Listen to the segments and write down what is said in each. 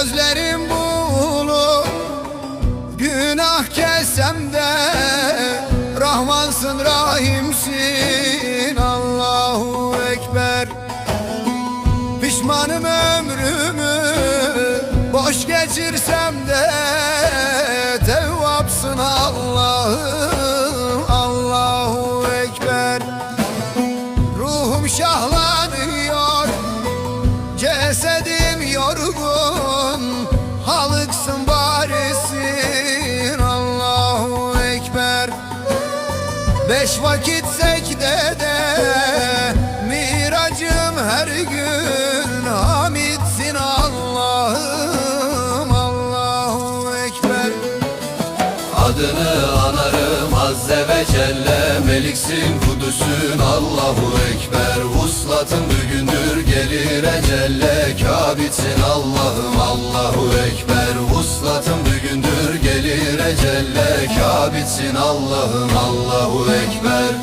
Gözlerim bulu Günah kessem de Rahmansın Rahimsin Allahu Ekber. Pişmanım ömrümü Boş geçirsem de Tevvapsın Allah'ım Allahu Ekber. Ruhum şahlanıyor Cesedim yorgun. Halıksın barisin Allahu Ekber. Beş vakit secdede Miracım her gün. Hamidsin Allah'ım Allahu Ekber. Adını anarım Azze ve Celle Meliksin Kudüs'ün Allahu Ekber. Vuslatın bugündür gelir ecelle Kabitsin Allah'ım Allahu Ekber. Vuslatın bugündür gelir ecelle. Kabitsin Allah'ım Allahu Ekber.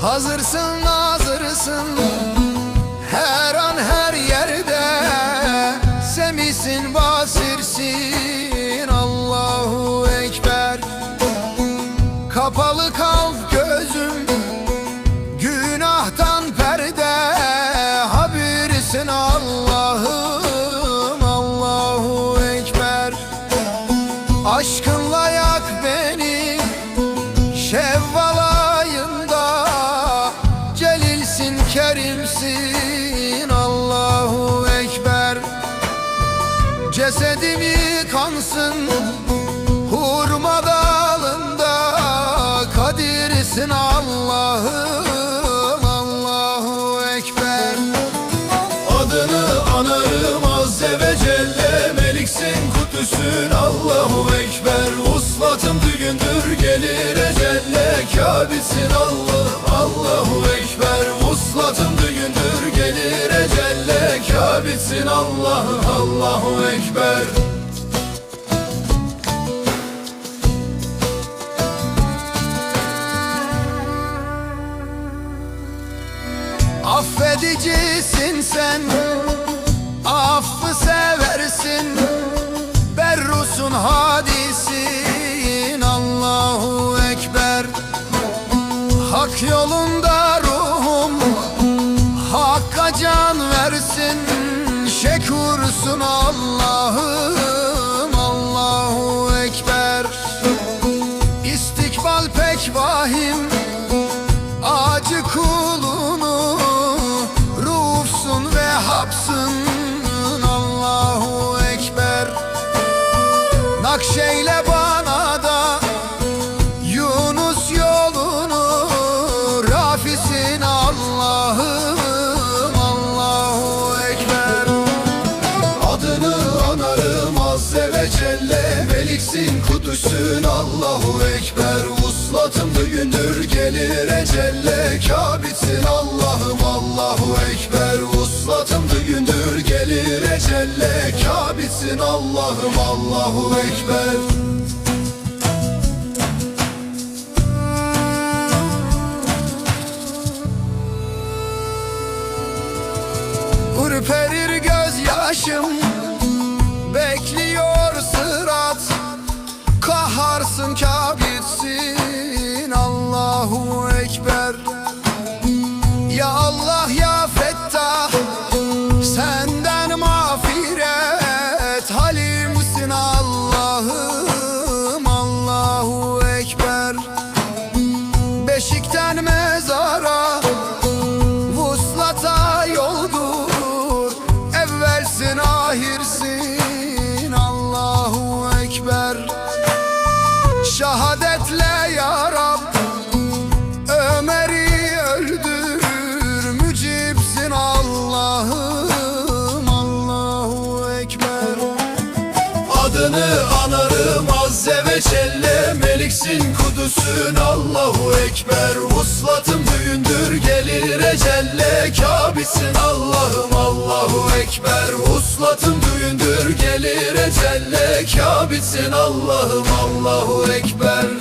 Hazırsın hazırsın Her an her yerde. Semisin basirsin kansın. Hurma dalında Kadirsin Allah'ım Allahu Ekber. Adını anarım Azze ve Celle Meliksin Kudüs'ün Allahu Ekber. Vuslatın düğündür gelir ecelle Kabitsin Allah'ım Allahu Ekber. Vuslatın düğündür gelir ecelle Kabitsin Allah'ım Allahu Ekber Affedicisin sen Affı seversin Berrusun hadisin Allahu Ekber. Hak yolunda ruhum Hakka can versin Şekursun Allah'ım Allahu Ekber. İstikbal pek vahim Nakşeyle bana da Yunus yolunu Rafisin Allah'ım Allahu Ekber. Adını anarım Azze ve Celle Meliksin Kudüs'ün Allahu Ekber. Vuslatın düğündür gelir ecelle Kabitsin gelir ecelle Kabitsin Allah'ım Allahu Ekber Şahadetle ya Rab. Ömer'i öldür Mücipsin Allah'ım. Allahu Ekber. Adını anarım Azze ve Celle. Meliksin Kudüs'ün Allahu Ekber. Vuslatın düğündür gelir ecelle Kabitsin Allah'ım Allahu Ekber